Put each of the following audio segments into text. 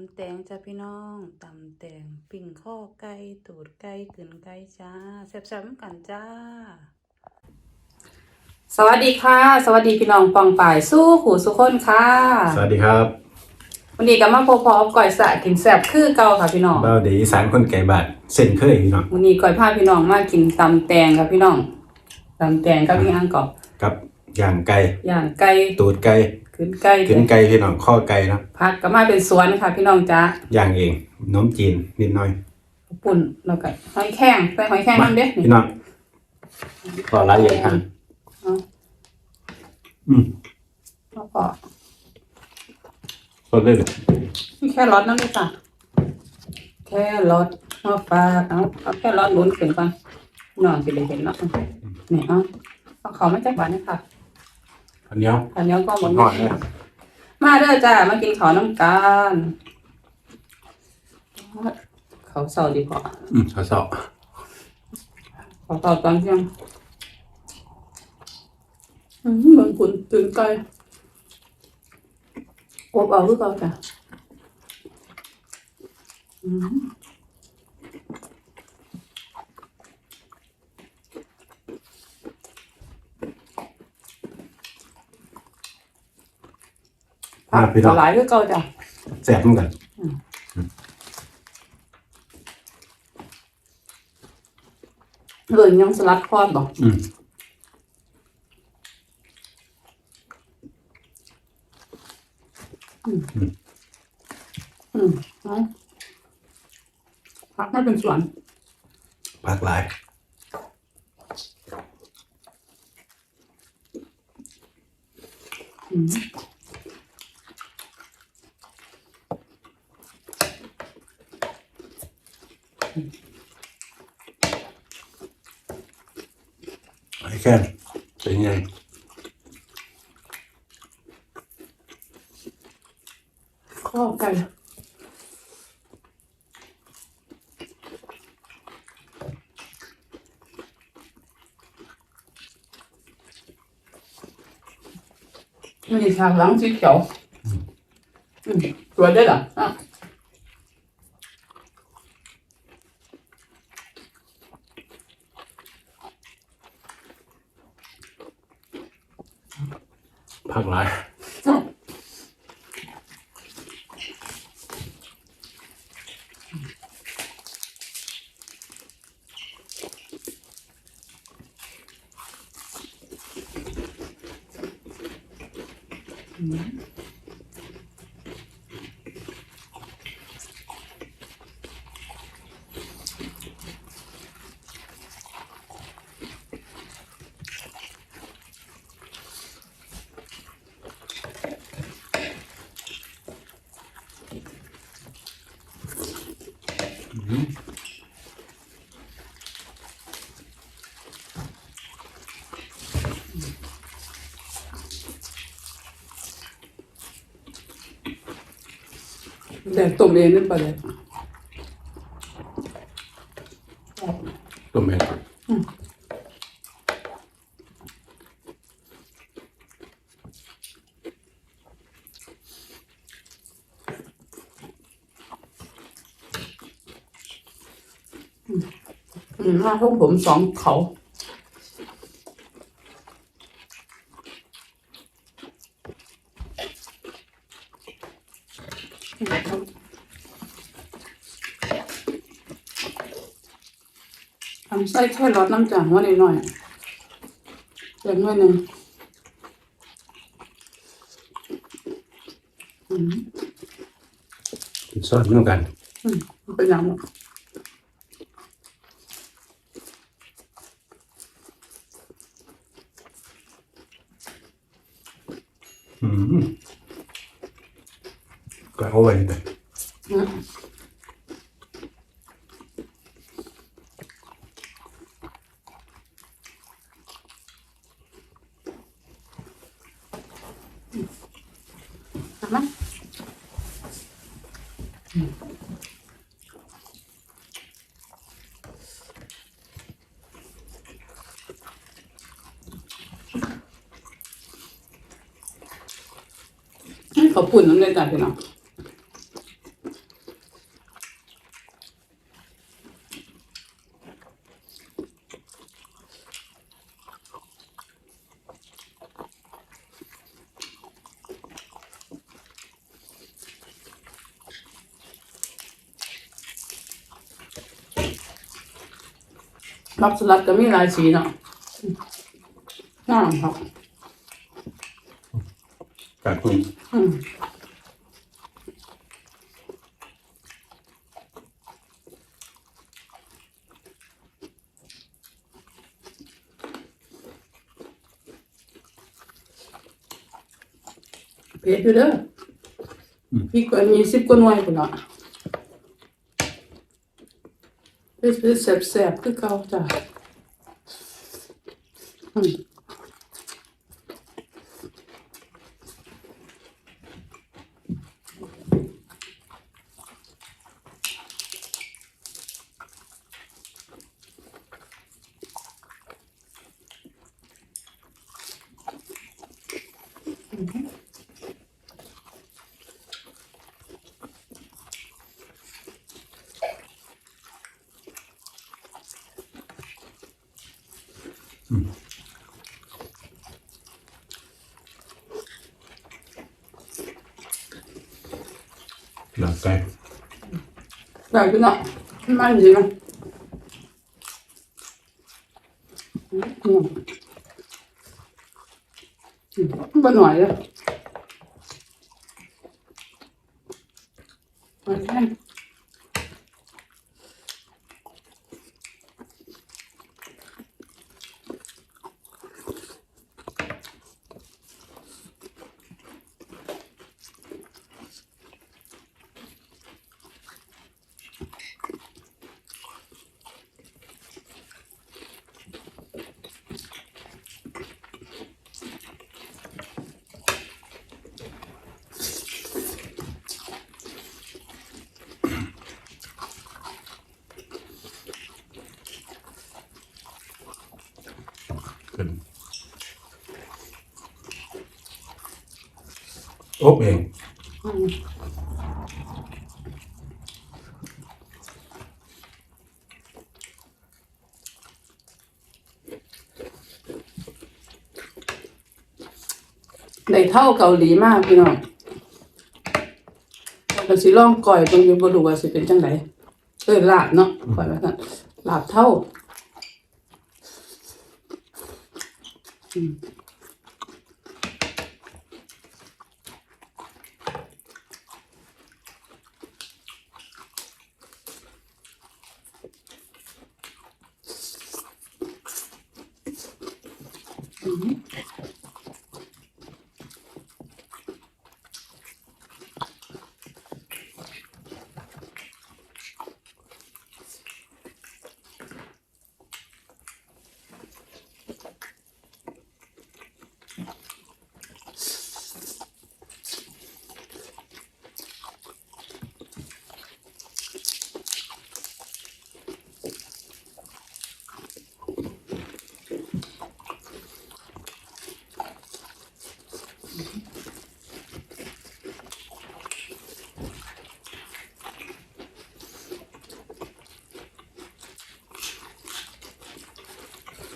ำแตงจ้าพี่น้องตำแตงปิ่งข้อไก่ตูดไก่กึ่นไก่จ้าแซ่บๆเหมือนกันจ้า สวัสดีค่ะ สวัสดีพี่น้องปองป่ายสู้หูสุคนค่ะ สวัสดีครับวันนี้ก็มาพบพอก่อยสะกินแซ่บคือเก่าค่ะพี่น้องเบ้าเดอีสานคนไก่บาดเส้นเคยพี่น้องวันนี้ก่อยพาพี่น้องมากินตำแตงค่ะพี่น้องตำแตงกับพี่อังกอบกับย่างไก่ย่างไก่ตูดไก่ ขึ้นไก่ขึ้นไก่พี่น้องข้อไก่เนาะผักก็มาเป็นสวนค่ะ พี่น้องจ้าย่างเองน้มจีนนิดหน่อยปุ่นแล้วก็หอยแข้งใส่หอยแข้งมานั่นเด้พี่น้องพอละเอียดทางเอาอืมแล้วก็สดเลยมีแค่รสนั่นเลยจ้ะแค่รสมาฝากเอาเอาแค่รสลุ้นขึ้นก่อนนอนสิเลยเห็นเนาะนี่เอาเอาเขามาจากบ้านนี่ค่ะ อันเนี้ยอันนี้ก็หมดหอดเลยมาเด้อจ้ามากินข้าวน้ำกันเขาวเสาดีพออืมข้าวเสาะขอตอบตอนเที่ยงอืมเหมือนคุณตื่นไกลอบเอาหรือเปล่าจ้ะอืม อ่าพี่น้องหลายคือเก่าจ้ะแซ่บเหมือนกันเบิ่งยังสลัดคอดบอกอืมอืมเอาพักไม่เป็นส่วนผักหลายอืม ไอ้แค่เป็นไงข้อไก่มีฉา กห ลังสีเขียวอืมสวยด้วยเหรออะผักหลายเดี๋ยวต้มเองนั่นไปเลยต้มเองอืมห้าทุ่มผมสองเขา ทำไส้แค่รสน้ำจ่างว่าหน่อยๆเล็กน้อยหนึ่งอืมกินซอสเหมือนกันอืมมันเป็นยังไงอืมก็เอาไว้เลยอืม เอามาให้เขาปุ่นน้ำเลยจ้ะพี่น้อง ผักสลัดก็มีหลายสีเนาะน่าครับกาดคุณอืมเผ็ดอยู่เด้ออพริกก็มีสิบกว่าหน่วยพุ่นละเผ็ดๆ แซ่บๆคื หลังไก่ได้พี่น้องมันจริงนะอืมอืมบ่หน่อยเลยโอเค ขึ้น อบเองอืมได้เท่าเกาหลีมากพี่น้องแต่สิลองก่อยตรงอยู่บ่รู้ว่าสิเป็นจังไดเออลาบเนาะก่อยว่าซั่นลาบเท่าแ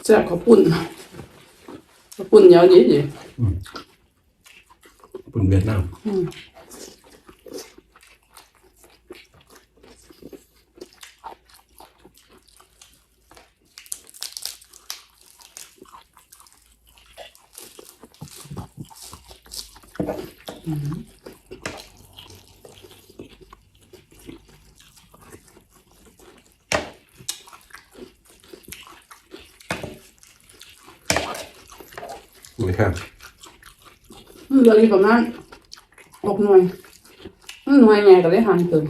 ซ่บข้าวปุ้นข้าวปุ้นเหนียวดีดีปุ่นเวียดนามอืมไม่ ครับเหลืออีกประมาณหกหน่วยหน่วยไงก็ได้หันเกิน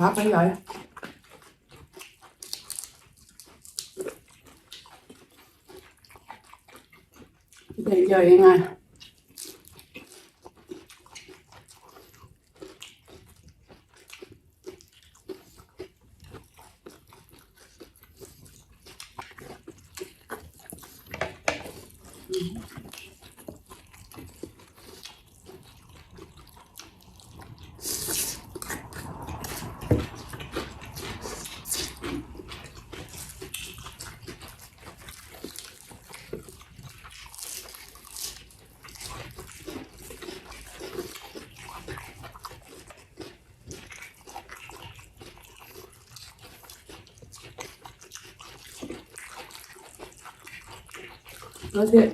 พักไปเลยเดี๋ ยวย่อยยังไง แล้วเสร็จ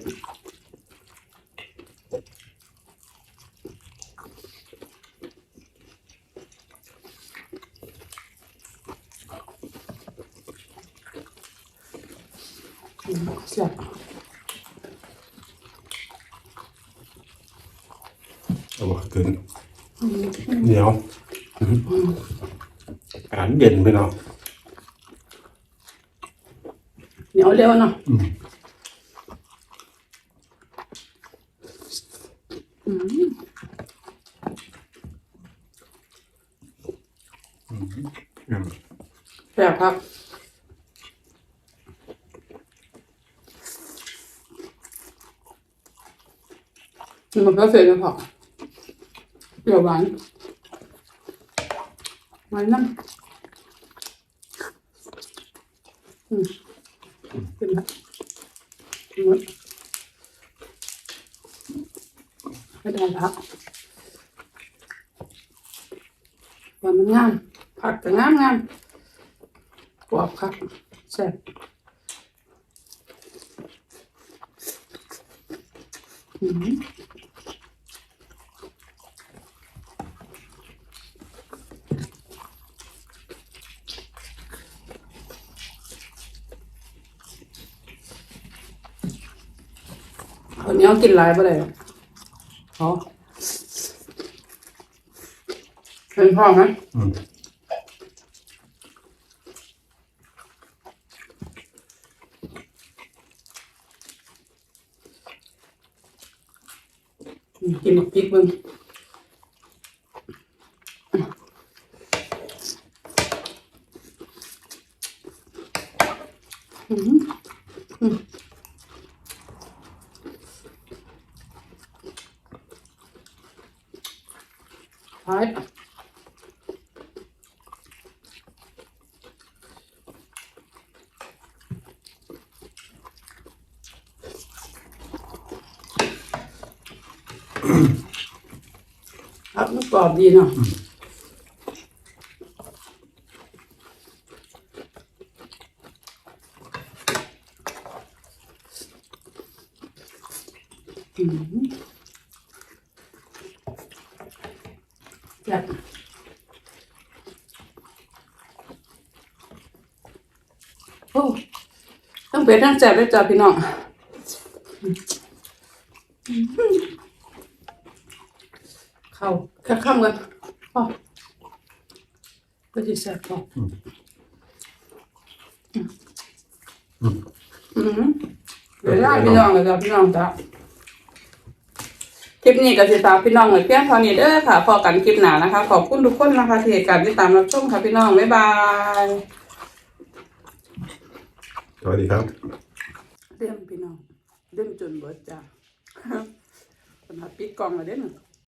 อืมเสียบเอาบ่ขึ้นเหนียวอาหารเย็นไปเนาะ เหนียวเร็วเนาะ อืม อืม อืม แซ่ บครับมันก็เสร็จแล้วพอเปรี้ยวหวานหวานน้ำอืมกินละหมดไม่ได้ละแต่มันงามผักก็งามงาม กรอบครับแซ่บอืมคนนี้เอากินหลายบ่ได้หรอกเขาเป็นพ่อไหมอืม กินพริกมึงอืมอืมไปครับมัน กรอบดีเนาะอืมแบบโอ้ต้องเป็ดทั้งแซ่บเลยจ้ะพี่น้อง เข้าแค่ข้ามกันพ่อก็จะแซ่บพออืมอืมเดี๋ยวได้พี่น้องเลยจ้ะพี่น้องจ้ะคลิปนี้ก็สิตามพี่น้องเลยเพียงเท่านี้เด้อค่ะพอกันคลิปหน้านะคะ ขอบคุณทุกคนนะคะที่ให้การติดตามรับชมค่ะพี่น้องบ๊ายบายสวัสดีครับเรื่องพี่น้องเรื่องจนเบิดจ้ะขนาดปิดกล่องแล้วเด้อน่ะ